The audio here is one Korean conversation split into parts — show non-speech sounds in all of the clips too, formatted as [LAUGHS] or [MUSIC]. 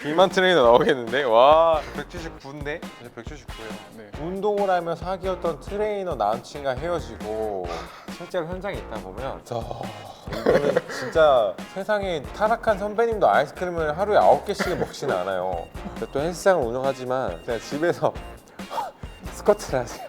비만 트레이너 나오겠는데? 와. 179인데? 179요. 네. 운동을 하며 사귀었던 트레이너 남친과 헤어지고 실제로 현장에 있다 보면 저. 이거는 진짜 세상에 타락한 선배님도 아이스크림을 하루에 9개씩 먹지는 않아요. 근데 또 헬스장을 운영하지만 그냥 집에서 [LAUGHS] 스쿼트를 하세요.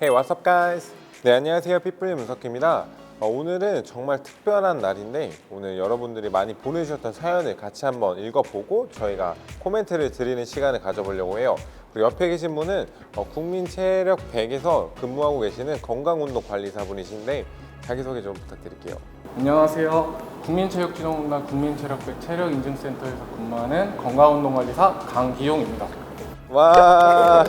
Hey what's up guys? 네 안녕하세요. 피플리 문석희입니다. 어, 오늘은 정말 특별한 날인데 오늘 여러분들이 많이 보내주셨던 사연을 같이 한번 읽어보고 저희가 코멘트를 드리는 시간을 가져보려고 해요. 그리고 옆에 계신 분은 어, 국민 체력 100에서 근무하고 계시는 건강운동관리사분이신데 자기소개 좀 부탁드릴게요. 안녕하세요. 국민체육진흥공단 국민체력백 체력인증센터에서 근무하는 건강운동관리사 강기용입니다. 와,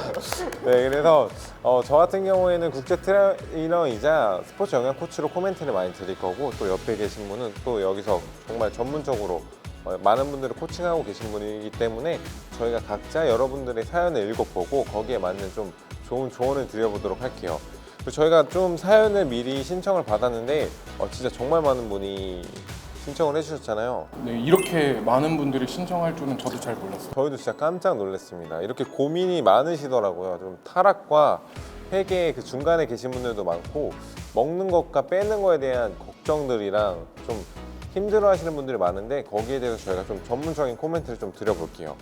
네 그래서 어, 저 같은 경우에는 국제 트레이너이자 스포츠 영양 코치로 코멘트를 많이 드릴 거고 또 옆에 계신 분은 또 여기서 정말 전문적으로 어, 많은 분들을 코칭하고 계신 분이기 때문에 저희가 각자 여러분들의 사연을 읽어보고 거기에 맞는 좀 좋은 조언을 드려보도록 할게요. 그리고 저희가 좀 사연을 미리 신청을 받았는데 어, 진짜 정말 많은 분이 신청을 해주셨잖아요. 네, 이렇게 많은 분들이 신청할 줄은 저도 잘 몰랐어요. 저희도 진짜 깜짝 놀랐습니다. 이렇게 고민이 많으시더라고요. 좀 타락과 회계 그 중간에 계신 분들도 많고 먹는 것과 빼는 거에 대한 걱정들이랑 좀 힘들어 하시는 분들이 많은데 거기에 대해서 저희가 좀 전문적인 코멘트를 좀 드려볼게요.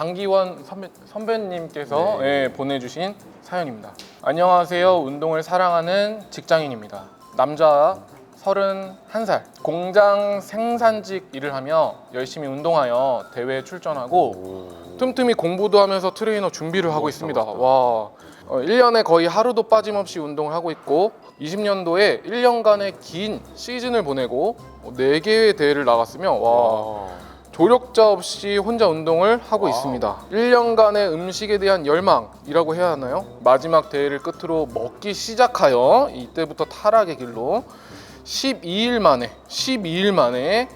장기원 선배, 선배 님께서 네. 예, 보내주신 사연입니다. 안녕하세요. 운동을 사랑하는 직장인입니다. 남자 31살. 공장 생산직 일을 하며 열심히 운동하여 대회에 출전하고 틈틈이 공부도 하면서 트레이너 준비를 하고 있습니다. 와. 어, 1년에 거의 하루도 빠짐없이 운동을 하고 있고 20년도에 1년간의 긴 시즌을 보내고 4개의 대회를 나갔으며 와. 와. 조력자 없이 혼자 운동을 하고 와우. 있습니다. 1년간의 음식에 대한 열망이라고 해야 하나요? 마지막 대회를 끝으로 먹기 시작하여 이때부터 타락의 길로 12일 만에 12일 만에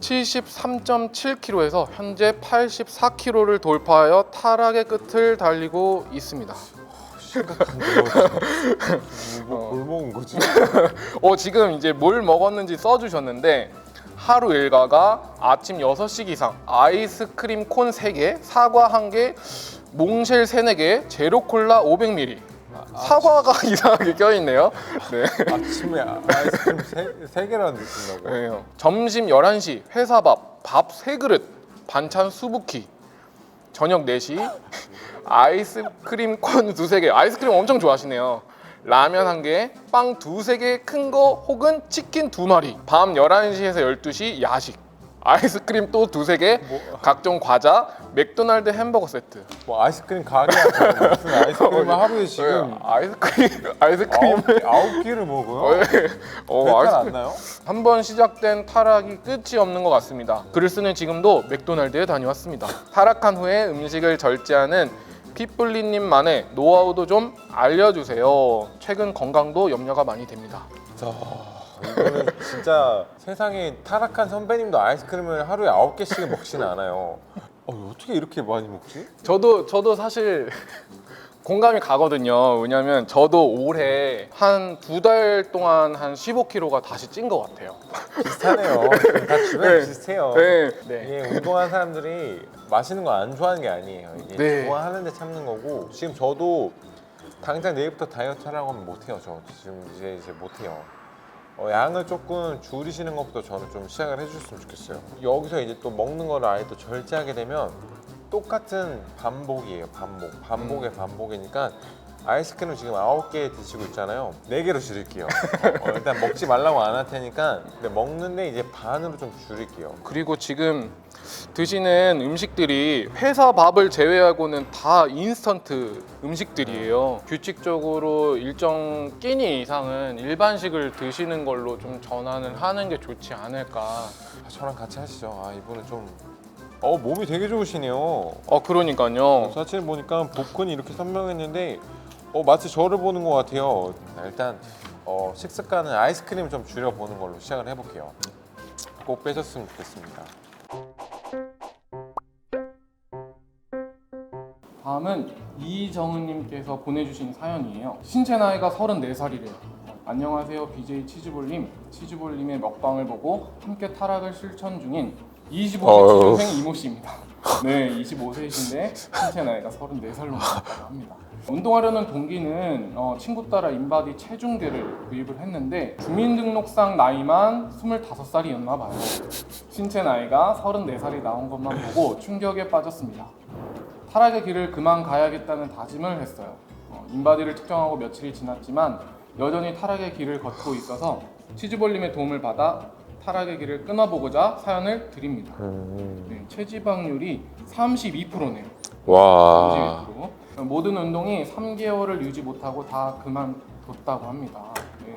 73.7kg에서 현재 84kg를 돌파하여 타락의 끝을 달리고 있습니다. 심각한데요. 뭐, 뭘 먹은 거지? [LAUGHS] 어, 지금 이제 뭘 먹었는지 써주셨는데 하루 일과가 아침 6시 이상 아이스크림 콘 3개, 사과 1개, 몽쉘 3, 4개, 제로콜라 500ml 사과가 [LAUGHS] 이상하게 껴있네요 네. 아침에 아이스크림 세, 세 개나 드신다고? 네. 점심 11시 회사밥 밥 3그릇 반찬 수부키 저녁 4시 아이스크림 콘 두세 개 아이스크림 엄청 좋아하시네요 라면 한 개, 빵 두세 개 큰 거 혹은 치킨 두 마리. 밤 11시에서 12시 야식. 아이스크림 또 두세 개 뭐, 각종 과자 맥도날드 햄버거 세트. 뭐 아이스크림 가게야. 무슨 아이스크림을 하루에 지금 네, 아이스크림 아이스크림 아홉, 개- 아홉 개를 먹어요? 어, 배탈 아이스크림. 안 나요? 한 번 시작된 타락이 끝이 없는 것 같습니다. 글을 쓰는 지금도 맥도날드에 다녀왔습니다. 타락한 후에 음식을 절제하는 피플리님만의 노하우도 좀 알려주세요. 최근 건강도 염려가 많이 됩니다. 자, 이거는 진짜 [LAUGHS] 세상에 타락한 선배님도 아이스크림을 하루에 아홉 개씩 먹지는 않아요. 어, 어떻게 이렇게 많이 먹지? 저도 저도 사실 [LAUGHS] 공감이 가거든요. 왜냐면 저도 올해 한 두 달 동안 한 15kg가 다시 찐 것 같아요. 비슷하네요. 다 주변 [LAUGHS] 네. 비슷해요. 네, 네. 이게 운동하는 사람들이 맛있는 거 안 좋아하는 게 아니에요. 이게 네. 좋아하는데 참는 거고 지금 저도 당장 내일부터 다이어트 하라고 하면 못해요. 저 지금 이제 이제 못해요. 어, 양을 조금 줄이시는 것부터 저는 좀 시작을 해주셨으면 좋겠어요. 여기서 이제 또 먹는 거를 아예 또 절제하게 되면 똑같은 반복이에요. 반복, 반복의 반복이니까 아이스크림 지금 아홉 개 드시고 있잖아요. 네 개로 줄일게요. [LAUGHS] 어, 일단 먹지 말라고 안 할 테니까 근데 먹는데 이제 반으로 좀 줄일게요. 그리고 지금 드시는 음식들이 회사 밥을 제외하고는 다 인스턴트 음식들이에요. 규칙적으로 일정 끼니 이상은 일반식을 드시는 걸로 좀 전환을 하는 게 좋지 않을까. 아, 저랑 같이 하시죠. 아 이분은 좀 어, 몸이 되게 좋으시네요. 어, 그러니까요. 사실 보니까 복근이 이렇게 선명했는데 어, 마치 저를 보는 것 같아요. 일단 어, 식습관은 아이스크림 좀 줄여 보는 걸로 시작을 해볼게요. 꼭 빼셨으면 좋겠습니다. 다음은 이정은님께서 보내주신 사연이에요. 신체 나이가 34살이래요. 안녕하세요 BJ 치즈볼님 치즈볼님의 먹방을 보고 함께 타락을 실천 중인 25세 어휴. 취준생 이모 씨입니다. 네, 25세이신데 신체 나이가 34살로 나왔다고 합니다. 운동하려는 동기는 어, 친구 따라 인바디 체중계를 구입을 했는데 주민등록상 나이만 25살이었나 봐요. 신체 나이가 34살이 나온 것만 보고 충격에 빠졌습니다. 타락의 길을 그만 가야겠다는 다짐을 했어요. 어, 인바디를 측정하고 며칠이 지났지만 여전히 타락의 길을 걷고 있어서 치즈볼님의 도움을 받아 타락의 길을 끊어보고자 사연을 드립니다. 음. 네, 체지방률이 32%네요. 와. 32%. 모든 운동이 3개월을 유지 못하고 다 그만뒀다고 합니다.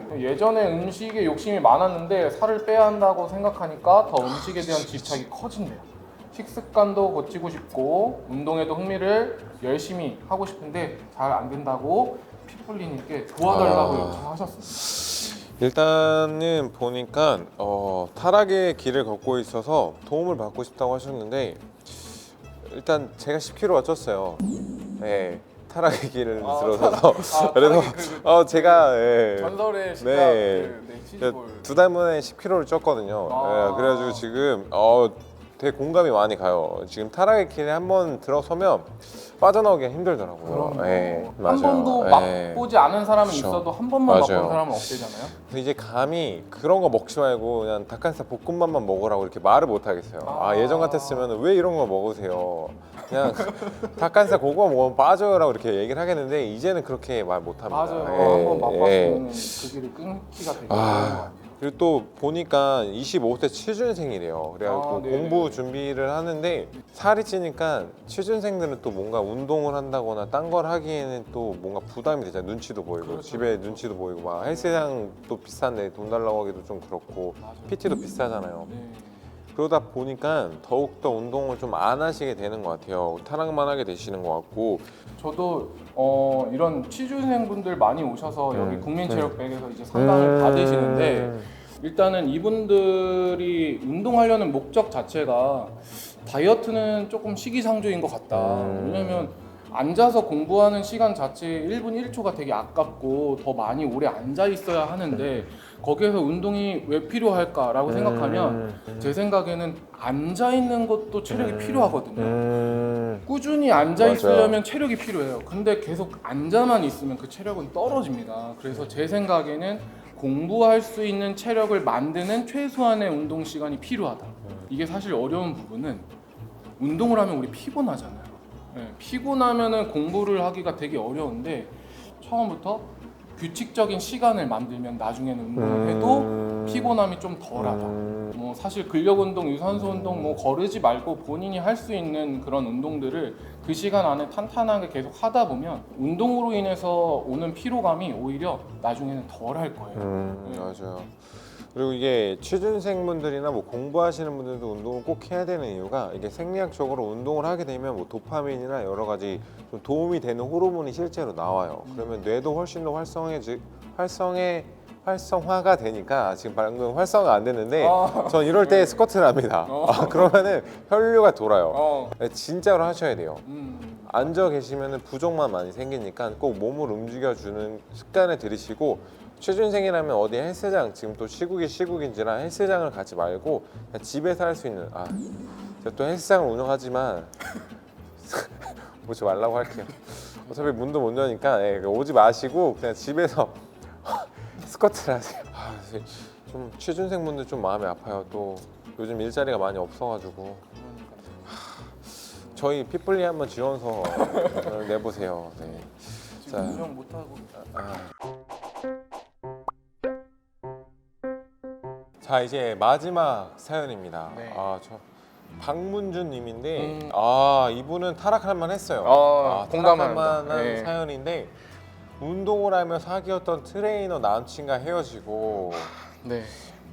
네, 예전에 음식에 욕심이 많았는데 살을 빼야 한다고 생각하니까 더 음식에 대한 집착이 커진대요. 식습관도 고치고 싶고 운동에도 흥미를 열심히 하고 싶은데 잘 안 된다고 피플리님께 도와달라고 아. 요청하셨습니다. 일단은 보니까 어, 타락의 길을 걷고 있어서 도움을 받고 싶다고 하셨는데 일단 제가 10kg가 쪘어요. 네, 타락의 길을 아, 들어서서 아, [LAUGHS] 그래서 타락의 그- 어, 제가 예, 전설의 네. 그, 네, 치즈볼. 두 달 만에 10kg를 쪘거든요. 아. 예, 그래가지고 지금 어, 되게 공감이 많이 가요. 지금 타락의 길에 한 번 들어서면 빠져나오기가 힘들더라고요. 그럼요. 예, 한 맞아요. 번도 예. 맛보지 않은 사람은 그쵸. 있어도 한 번만 맞아요. 맛본 사람은 없대잖아요. 근데 이제 감히 그런 거 먹지 말고 그냥 닭가슴살 볶음밥만 먹으라고 이렇게 말을 못 하겠어요. 아, 아. 예전 같았으면 왜 이런 거 먹으세요? 그냥 닭가슴살 고구마 먹으면 빠져요라고 이렇게 얘기를 하겠는데 이제는 그렇게 말 못 합니다. 맞아요. 예, 한번 맛봤으면 예. 그 길을 끊기가 되게 아. 어려운 것 같아요. 그리고 또 보니까 25세 취준생이래요. 그래갖고 아, 네. 공부 준비를 하는데 살이 찌니까 취준생들은 또 뭔가 운동을 한다거나 딴 걸 하기에는 또 뭔가 부담이 되잖아요. 눈치도 보이고 그렇죠. 집에 눈치도 보이고 막 헬스장도 비싼데 돈 달라고 하기도 좀 그렇고 맞아요. PT도 비싸잖아요. 네. 그러다 보니까 더욱더 운동을 좀 안 하시게 되는 것 같아요. 타락만 하게 되시는 것 같고 저도 어, 이런 취준생분들 많이 오셔서 여기 음. 국민체육백에서 이제 상담을 받으시는데 일단은 이분들이 운동하려는 목적 자체가 다이어트는 조금 시기상조인 것 같다. 음. 왜냐면 앉아서 공부하는 시간 자체 1분 1초가 되게 아깝고 더 많이 오래 앉아 있어야 하는데 거기에서 운동이 왜 필요할까라고 생각하면 제 생각에는 앉아 있는 것도 체력이 필요하거든요. 음. 꾸준히 앉아 맞아요. 있으려면 체력이 필요해요. 근데 계속 앉아만 있으면 그 체력은 떨어집니다. 그래서 제 생각에는 공부할 수 있는 체력을 만드는 최소한의 운동 시간이 필요하다. 이게 사실 어려운 부분은 운동을 하면 우리 피곤하잖아요. 예, 피곤하면은 공부를 하기가 되게 어려운데 처음부터 규칙적인 시간을 만들면 나중에는 운동을 해도 음. 피곤함이 좀 덜하다. 음. 뭐 사실 근력 운동, 유산소 운동 뭐 거르지 말고 본인이 할 수 있는 그런 운동들을 그 시간 안에 탄탄하게 계속 하다 보면 운동으로 인해서 오는 피로감이 오히려 나중에는 덜 할 거예요. 음, 네. 맞아요. 그리고 이게 취준생분들이나 뭐 공부하시는 분들도 운동을 꼭 해야 되는 이유가 이게 생리학적으로 운동을 하게 되면 뭐 도파민이나 여러 가지 좀 도움이 되는 호르몬이 실제로 나와요. 음. 그러면 뇌도 훨씬 더 활성해지 활성해 활성화가 되니까 지금 방금 활성화 안 됐는데 아. 전 이럴 때 스쿼트를 합니다. 어. 아, 그러면은 혈류가 돌아요. 어, 네, 진짜로 하셔야 돼요. 음, 앉아 계시면 부종만 많이 생기니까 꼭 몸을 움직여주는 습관을 들이시고 취준생이라면 어디 헬스장 지금 또 시국이 시국인지라 헬스장을 가지 말고 그냥 집에서 할 수 있는 아 제가 또 헬스장을 운영하지만 [LAUGHS] 오지 말라고 할게요 어차피 문도 못 여니까 예, 오지 마시고 그냥 집에서 스쿼트를 하세요 아, 좀 취준생 분들 좀 마음이 아파요 또 요즘 일자리가 많이 없어가지고. 저희 피플리 한번 지원서 [LAUGHS] 내보세요. 네. 지금 자. 운영 못 하고 아. 자 이제 마지막 사연입니다. 네. 아저 박문준님인데 음. 아 이분은 타락할 만했어요. 아, 공감합니다. 타락할 만한 네. 사연인데 운동을 하며 사귀었던 트레이너 남친과 헤어지고 네.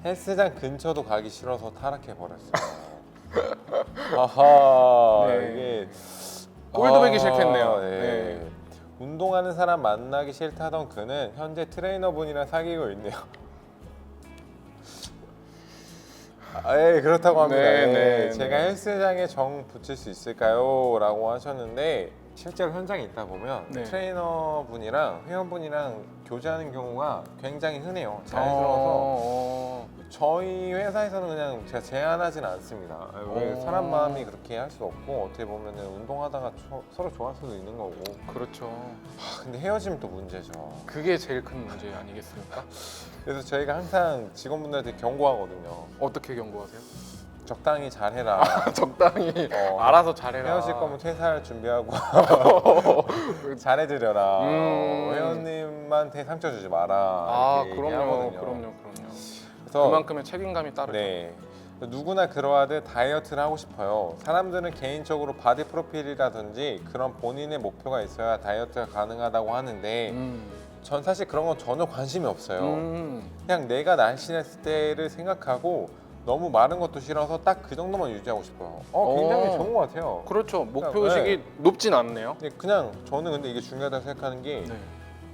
헬스장 근처도 가기 싫어서 타락해 버렸어요. [LAUGHS] 아하 네. 이게 꼴도 보기 아, 싫겠네요. 네. 네. 운동하는 사람 만나기 싫다던 그는 현재 트레이너분이랑 사귀고 있네요. [LAUGHS] 아, 예, 그렇다고 합니다. 네, 예, 네, 제가 네. 헬스장에 정 붙일 수 있을까요? 라고 하셨는데 실제로 현장에 있다 보면 네. 트레이너분이랑 회원분이랑 교제하는 경우가 굉장히 흔해요. 자연스러워서 어, 저희 회사에서는 그냥 제가 제한하진 않습니다. 왜 오. 사람 마음이 그렇게 할 수 없고 어떻게 보면 운동하다가 초- 서로 좋아할 수도 있는 거고. 어, 그렇죠. 하, 근데 헤어지면 또 문제죠. 그게 제일 큰 문제 아니겠습니까? 그래서 저희가 항상 직원분들한테 경고하거든요. 어떻게 경고하세요? 적당히 잘해라. [LAUGHS] 적당히 어, 알아서 잘해라. 헤어질 거면 퇴사할 준비하고 [LAUGHS] 잘해드려라. 음. 어, 회원님한테 상처 주지 마라. 아 이렇게 그럼요, 얘기하거든요. 그럼요, 그럼요. 그래서 그만큼의 책임감이 따르죠. 네. 누구나 그러하듯 다이어트를 하고 싶어요. 사람들은 개인적으로 바디 프로필이라든지 그런 본인의 목표가 있어야 다이어트가 가능하다고 하는데 음. 전 사실 그런 건 전혀 관심이 없어요. 음. 그냥 내가 날씬했을 때를 생각하고 너무 마른 것도 싫어서 딱 그 정도만 유지하고 싶어요. 어, 굉장히 어. 좋은 것 같아요. 그렇죠. 목표의식이 높진 않네요. 근데 그냥 저는 근데 이게 중요하다고 생각하는 게 네.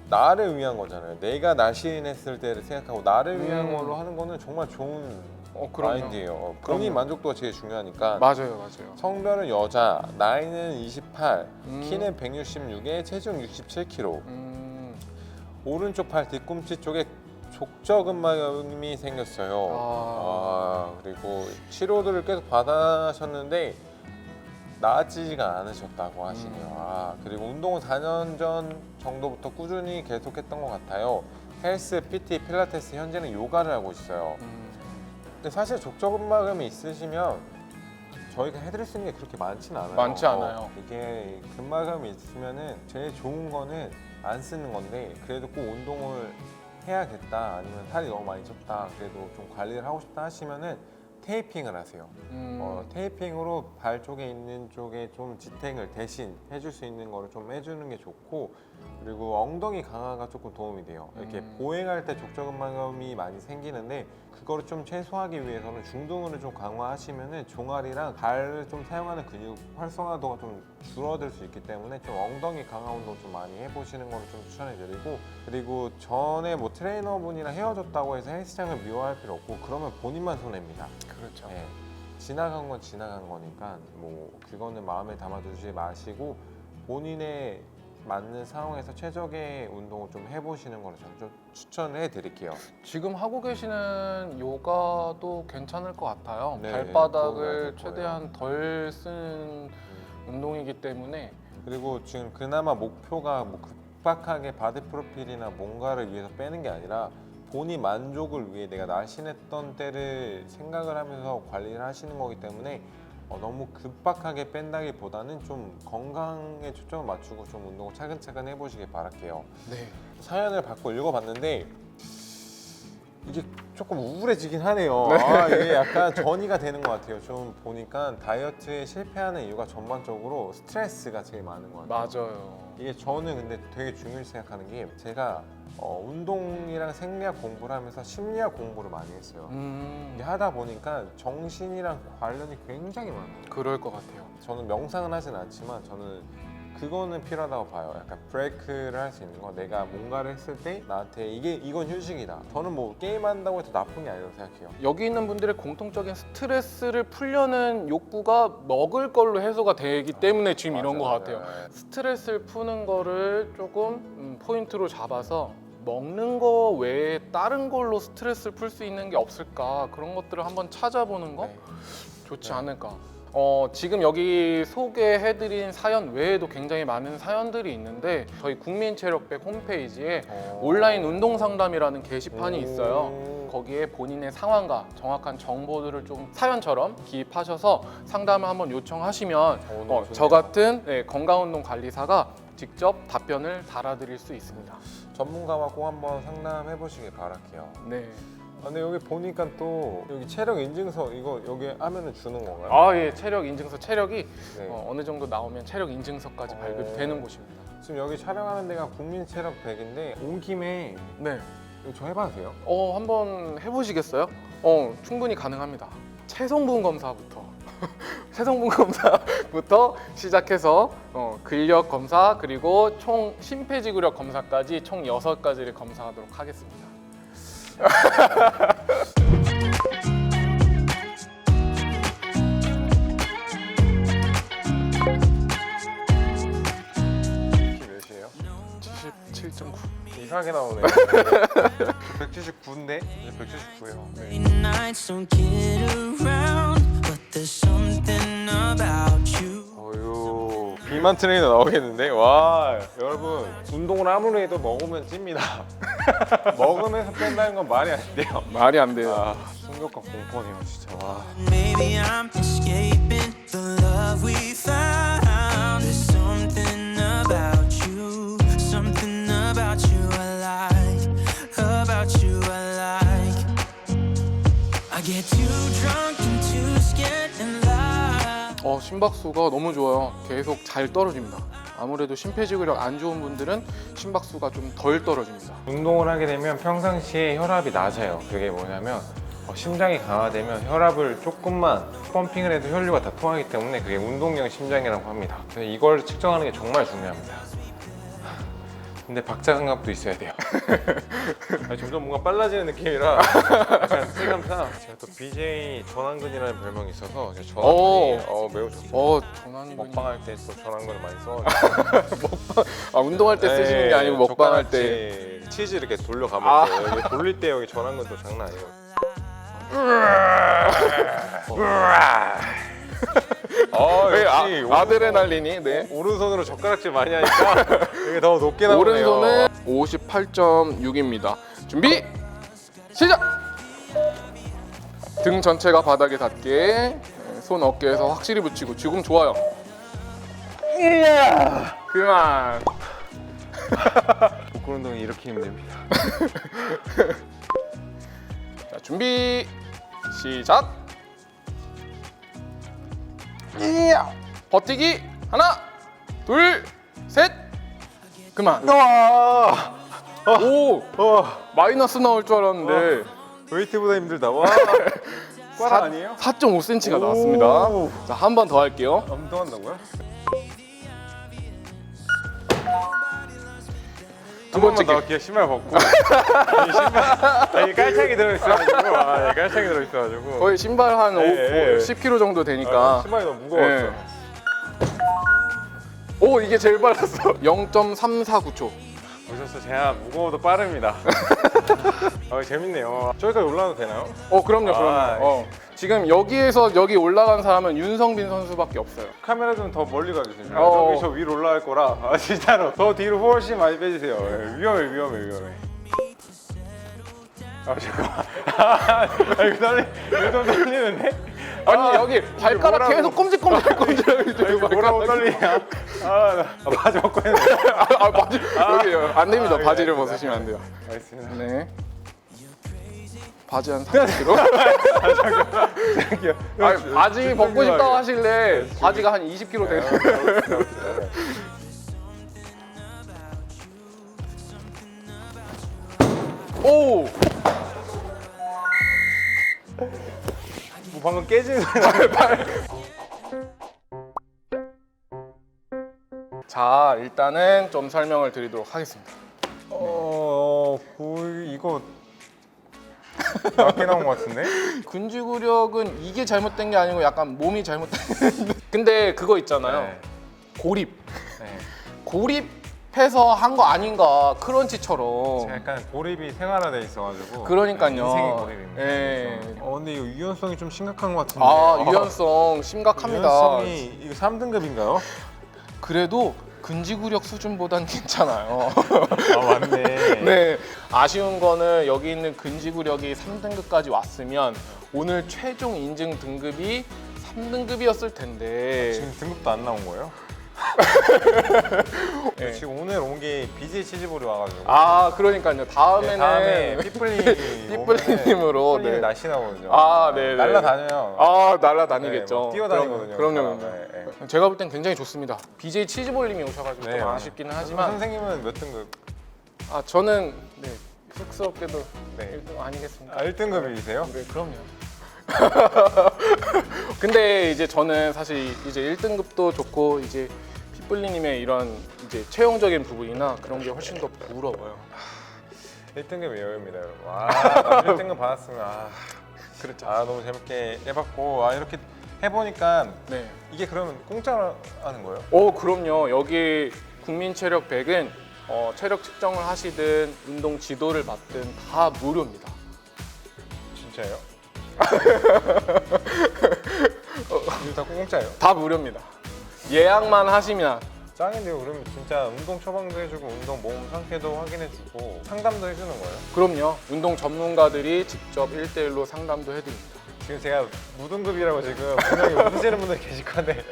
나를 위한 거잖아요. 내가 날씬했을 때를 생각하고 나를 위한 음. 걸로 하는 거는 정말 좋은 어, 그럼요. 마인드예요. 어, 본인 그럼요. 만족도가 제일 중요하니까. 맞아요, 맞아요. 성별은 여자, 나이는 28, 음. 키는 166에 체중 67kg. 음. 오른쪽 팔 뒤꿈치 쪽에 족저근막염이 생겼어요. 아. 아, 그리고 치료들을 계속 받으셨는데 나아지지가 않으셨다고 하시네요. 음. 아, 그리고 운동은 4년 전 정도부터 꾸준히 계속했던 것 같아요. 헬스, PT, 필라테스, 현재는 요가를 하고 있어요. 음. 근데 사실 족저근막염이 있으시면 저희가 해드릴 수 있는 게 그렇게 많지는 않아요. 많지 않아요. 어, 이게 근막염이 있으면은 제일 좋은 거는 안 쓰는 건데 그래도 꼭 운동을 해야겠다 아니면 살이 너무 많이 쪘다 그래도 좀 관리를 하고 싶다 하시면은 테이핑을 하세요. 음. 어, 테이핑으로 발 쪽에 있는 쪽에 좀 지탱을 대신 해줄 수 있는 거를 좀 해주는 게 좋고 그리고 엉덩이 강화가 조금 도움이 돼요. 이렇게 음. 보행할 때 족저근막염이 많이 생기는데 그거를 좀 최소화하기 위해서는 중등으로 좀 강화하시면은 종아리랑 발을 좀 사용하는 근육 활성화도가 좀 줄어들 수 있기 때문에 좀 엉덩이 강화 운동 좀 많이 해보시는 거를 좀 추천해드리고 그리고 전에 뭐 트레이너분이랑 헤어졌다고 해서 헬스장을 미워할 필요 없고 그러면 본인만 손해입니다. 그렇죠. 네. 지나간 건 지나간 거니까 뭐 그거는 마음에 담아두지 마시고 본인의 맞는 상황에서 최적의 운동을 좀 해보시는 거를 저는 좀 추천해 드릴게요. 지금 하고 계시는 요가도 괜찮을 것 같아요. 네, 발바닥을 도움이 최대한 덜 쓰는 운동이기 때문에 그리고 지금 그나마 목표가 뭐 급박하게 바디 프로필이나 뭔가를 위해서 빼는 게 아니라 본인 만족을 위해 내가 날씬했던 때를 생각을 하면서 관리를 하시는 거기 때문에 어, 너무 급박하게 뺀다기보다는 좀 건강에 초점을 맞추고 좀 운동을 차근차근 해보시길 바랄게요. 네. 사연을 받고 읽어봤는데 이게 조금 우울해지긴 하네요. 아, 이게 약간 전이가 되는 것 같아요. 좀 보니까 다이어트에 실패하는 이유가 전반적으로 스트레스가 제일 많은 것 같아요. 맞아요. 이게 저는 근데 되게 중요시 생각하는 게 제가 어, 운동이랑 생리학 공부를 하면서 심리학 공부를 많이 했어요. 음, 이게 하다 보니까 정신이랑 관련이 굉장히 많아요. 그럴 것 같아요. 저는 명상은 하진 않지만 저는 그거는 필요하다고 봐요. 약간 브레이크를 할 수 있는 거. 내가 뭔가를 했을 때 나한테 이게 이건 휴식이다. 저는 뭐 게임 한다고 해서 나쁜 게 아니라고 생각해요. 여기 있는 분들의 공통적인 스트레스를 풀려는 욕구가 먹을 걸로 해소가 되기 때문에 지금 이런 것 맞아요, 같아요. 맞아요. 스트레스를 푸는 거를 조금 음, 포인트로 잡아서 먹는 거 외에 다른 걸로 스트레스를 풀 수 있는 게 없을까 그런 것들을 한번 찾아보는 거 네. 좋지 네. 않을까. 어, 지금 여기 소개해드린 사연 외에도 굉장히 많은 사연들이 있는데 저희 국민체력백 홈페이지에 어. 온라인 운동 상담이라는 게시판이 있어요. 음. 거기에 본인의 상황과 정확한 정보들을 좀 사연처럼 기입하셔서 상담을 한번 요청하시면 어, 어, 너무 저 좋네요. 같은 네, 건강운동 관리사가 직접 답변을 달아드릴 수 있습니다. 전문가와 꼭 한번 상담해 보시길 바랄게요. 네. 아, 근데 여기 보니까 또 여기 체력 인증서 이거 여기 하면은 주는 건가요? 아, 예, 체력 인증서 체력이 네. 어, 어느 정도 나오면 체력 인증서까지 어. 되는 곳입니다. 지금 여기 촬영하는 데가 국민 체력 100인데 온 김에 네. 이거 저 해봐도 돼요? 어, 한번 해보시겠어요? 어, 충분히 가능합니다. 체성분 검사부터. [LAUGHS] 체성분 검사부터 시작해서 어, 근력 검사 그리고 총 심폐지구력 검사까지 총 여섯 가지를 검사하도록 하겠습니다. 키 몇이에요? 77.9 이상하게 나오네. 179인데 179예요. 네. Late nights don't get around, but there's something about you. 어유 비만 트레이너 나오겠는데? 와 여러분 운동을 아무리 해도 먹으면 찝니다. 먹으면서 뺀다는 건 말이 안 돼요 말이 안 돼요. 아 충격과 공포네요 진짜 와 Maybe I'm escaping the love we found. There's something about you, something about you I like, about you I like. I get too drunk and too scared and lie. 어, 심박수가 너무 좋아요. 계속 잘 떨어집니다. 아무래도 심폐지구력 안 좋은 분들은 심박수가 좀 덜 떨어집니다. 운동을 하게 되면 평상시에 혈압이 낮아요. 그게 뭐냐면 어, 심장이 강화되면 혈압을 조금만 펌핑을 해도 혈류가 다 통하기 때문에 그게 운동형 심장이라고 합니다. 이걸 측정하는 게 정말 중요합니다 근데 박자 감각도 있어야 돼요. [LAUGHS] 아니, 점점 뭔가 빨라지는 느낌이라 체감상 제가 또 BJ 전완근이라는 별명이 있어서 제 전완근이 오. 어, 매우 좋습니다. 어, 전환근이. 먹방할 때 또 전완근을 많이 써가지고 [LAUGHS] 아, 운동할 때 쓰시는 게 아니고 먹방할 때. 치즈 이렇게 돌려가면서 아. 여기 돌릴 때 여기 전완근도 장난 아니에요. [LAUGHS] 어, 네, 역시 아, 아드레날린이 네. 오른손으로 젓가락질 많이 하니까 [LAUGHS] 이게 더 높게 나오네요. 오른손은 58.6입니다. 준비 시작. 등 전체가 바닥에 닿게 네, 손 어깨에서 확실히 붙이고 지금 좋아요. 그만. [LAUGHS] 복근 운동이 이렇게 힘듭니다. [LAUGHS] 자, 준비 시작. 버티기 하나 둘셋 그만. 와, 오 와, 마이너스 나올 줄 알았는데 웨이트보다 힘들다. 와, [LAUGHS] 꽈라 아니에요? 4.5cm가 나왔습니다. 오. 자 한 번 더 할게요. 운동한다고요? 두 번째 더게 기어 신발 벗고 이 신발 아니 깔창이 들어있어가지고 아, 예, 깔창이 들어있어가지고 거의 신발 한 예, 예. 10kg 정도 아, 되니까. 신발이 너무 무거웠어. 예. 오 이게 제일 빨랐어. [LAUGHS] 0.349초. 보셨어 제가 무거워도 빠릅니다. [LAUGHS] 아, 재밌네요. 저기까지 올라가도 되나요? 어 그럼요 그럼요. 아, 어. 지금 여기에서 여기 올라간 사람은 윤성빈 선수밖에 없어요. 카메라 좀 더 멀리 가주세요. 어. 저기 저 위로 올라갈 거라 아, [LAUGHS] 진짜로 더 뒤로 훨씬 많이 빼주세요. 예, 위험해 위험해 위험해. 아 잠깐만. [LAUGHS] 아 이거 떨리 이거 좀 떨리는데? 아니 아, 여기 발가락 뭐라고. 계속 꼼지꼼지꼼지하고 이거 뭐라고 떨리냐? 아, 나 아, 바지 벗고 했는데. [LAUGHS] 아, 바지 여기 안 됩니다. 아, 예, 바지를 알겠습니다. 벗으시면 안 돼요. 알겠습니다. 네. 바지 한 30kg? 저기요. 아니, 바지 벗고 싶다고 하실래? 바지가 한 20kg 되는 오! 뭐 방금 깨지는 소리 자 일단은 좀 설명을 드리도록 하겠습니다. 어, 거의 이거 낮게 나온 것 같은데? 근지구력은 이게 잘못된 게 아니고 약간 몸이 잘못된 [LAUGHS] 근데 그거 있잖아요 네. 고립 네. 고립해서 한 거 아닌가 크런치처럼 제가 약간 고립이 생활화돼 있어가지고 그러니까요 인생이 고립입니다. 예. 그래서. 어, 근데 이거 유연성이 좀 심각한 것 같은데. 아 유연성 심각합니다 유연성이 이거 3등급인가요? 그래도 근지구력 수준보단 [LAUGHS] 괜찮아요. 아 맞네. [LAUGHS] 네. 아쉬운 거는 여기 있는 근지구력이 3등급까지 왔으면 오늘 최종 인증 등급이 3등급이었을 텐데. 지금 등급도 안 나온 거예요? [LAUGHS] 네. 지금 오늘 온 게 BJ 치즈볼이 와가지고. 아, 그러니까요. 다음에는 네, 다음에 삐플리님으로, [LAUGHS] 삐플리 네. 날씨 나오거든요. 아, 네, 네. 날라다녀요. 아, 날라다니겠죠. 네, 막 뛰어다니거든요. 그럼요. 네, 네. 제가 볼 땐 굉장히 좋습니다. BJ 치즈볼님이 오셔가지고 네, 좀 네. 아쉽기는 하지만 선생님은 몇 등급? 아 저는 네, 쑥스럽게도 네. 1등 아니겠습니까? 아 1등급이세요? 네, 그럼요. [LAUGHS] 근데 이제 저는 사실 이제 1등급도 좋고 이제 핏불리님의 이런 이제 최종적인 부분이나 그런 게 훨씬 더 부러워요. 1등급 예우입니다 여러분. 아 1등급 받았으면 아 그렇죠. 아 너무 재밌게 해봤고 아 이렇게 해보니까 네. 이게 그러면 공짜로 하는 거예요? 오 그럼요. 여기 국민 체력 100은 어, 체력 측정을 하시든 운동 지도를 받든 다 무료입니다. 진짜요? [LAUGHS] 이거 다 공짜예요? 다 무료입니다. 예약만 하시면 짱인데요. 그러면 진짜 운동 처방도 해주고 운동 몸 상태도 확인해주고 상담도 해주는 거예요? 그럼요. 운동 전문가들이 직접 1대1로 상담도 해드립니다. 지금 제가 무등급이라고 지금 분명히 웃으시는 분들 계실 건데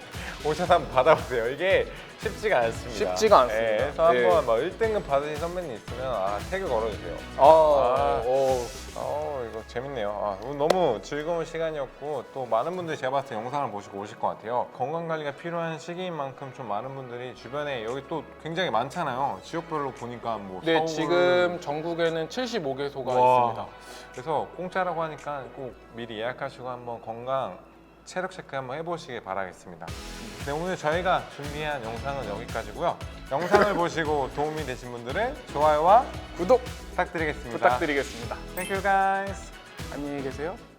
오셔서 한번 받아보세요. 이게 쉽지가 않습니다. 쉽지가 않습니다. 예, 그래서 예. 한번 막 1등급 받으신 선배님 있으면 아 태그 걸어주세요. 아, 아. 어, 어 이거 재밌네요. 아, 오늘 너무 즐거운 시간이었고 또 많은 분들이 제가 봤을 때 영상을 보시고 오실 것 같아요. 건강 관리가 필요한 시기인 만큼 좀 많은 분들이 주변에 여기 또 굉장히 많잖아요. 지역별로 보니까 뭐 네, 서울, 지금 전국에는 75개소가 와. 있습니다. 그래서 공짜라고 하니까 꼭 미리 예약하시고 한번 건강 체력 체크 한번 해보시길 바라겠습니다. 네, 오늘 저희가 준비한 영상은 여기까지고요. 영상을 보시고 도움이 되신 분들은 좋아요와 구독 부탁드리겠습니다. 부탁드리겠습니다. Thank you guys. 안녕히 계세요.